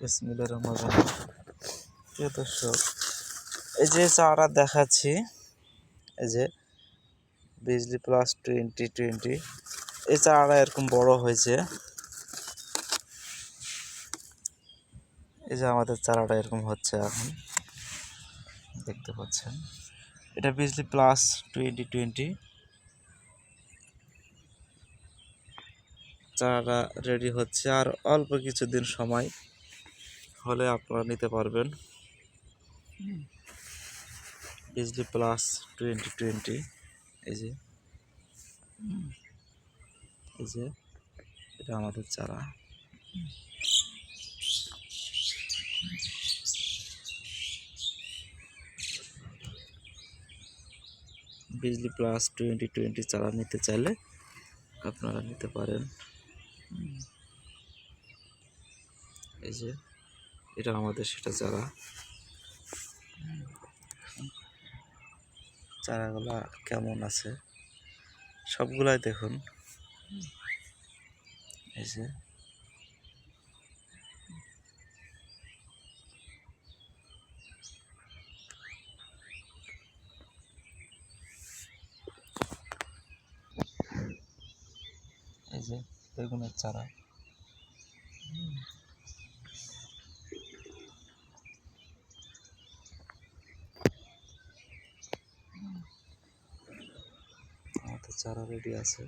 বিসমিল্লাহির রহমানির রহিম। প্রিয় দর্শক, এই যে চারা দেখাচ্ছি, এই যে বিজলি প্লাস টোয়েন্টি টোয়েন্টি এই চারা এরকম বড় হয়েছে। এই যে আমাদের চারাটা এরকম হচ্ছে এখন, দেখতে পাচ্ছেন। এটা বিজলি প্লাস টোয়েন্টি টোয়েন্টি চারাটা রেডি হচ্ছে আর অল্প কিছুদিন সময় হলে আপনারা নিতে পারবেন। বিজলি প্লাস টোয়েন্টি টোয়েন্টি এই যে। এই যে, এটা আমাদের চারা। বিজলি প্লাস টোয়েন্টি টোয়েন্টি চারা নিতে চাইলে আপনারা নিতে পারেন। এই যে। এটা আমাদের, সেটা চারা চারাগুলা কেমন আছে, সবগুলাই দেখুন। এই যে। এই যে বেগুনের চারা। মাথার চারা রেডি আছে।